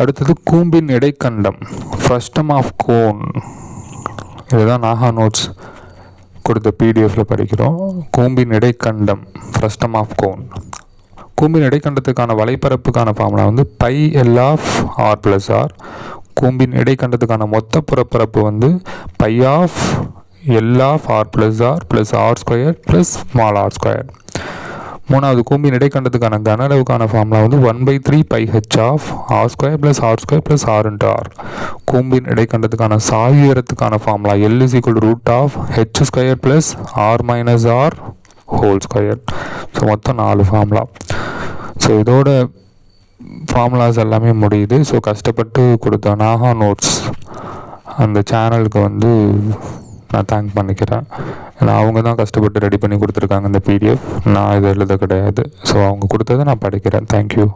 அடுத்தது கூம்பின் இடைக்கண்டம் frustum of cone இதுதான் நாகா நோட்ஸ் கொடுத்த பிடிஎஃப்ல படிக்கிறோம். கூம்பின் இடைக்கண்டம் ஃப்ரஸ்டம் ஆஃப் கோன் கூம்பின் இடைக்கண்டத்துக்கான வலைப்பரப்புக்கான ஃபார்முலா வந்து pi L of R plus R கூம்பின் இடைக்கண்டத்துக்கான மொத்த புறப்பரப்பு வந்து pi of L of R plus R plus R square plus small R square மூணாவது கூம்பின் இடைக்கண்டத்துக்கான கன அளவுக்கான ஃபார்முலா வந்து one by three pi H of R square plus R square plus R into R கூம்பின் இடைக்கண்டத்துக்கான சாய் உயரத்துக்கான formula L is equal root of H square plus R minus R whole square so மொத்தம் நாலு formula so இதோட formulas எல்லாமே முடியுது. So கஷ்டப்பட்டு கொடுத்த நாகா நோட்ஸ் அந்த சேனலுக்கு வந்து நான் தேங்க் பண்ணிக்கிறேன். ஏன்னா அவங்க தான் கஷ்டப்பட்டு ரெடி பண்ணி கொடுத்துருக்காங்க இந்த பிடிஎஃப் நான் இது எழுத கிடையாது. ஸோ அவங்க கொடுத்ததை நான் படிக்கிறேன். தேங்க்யூ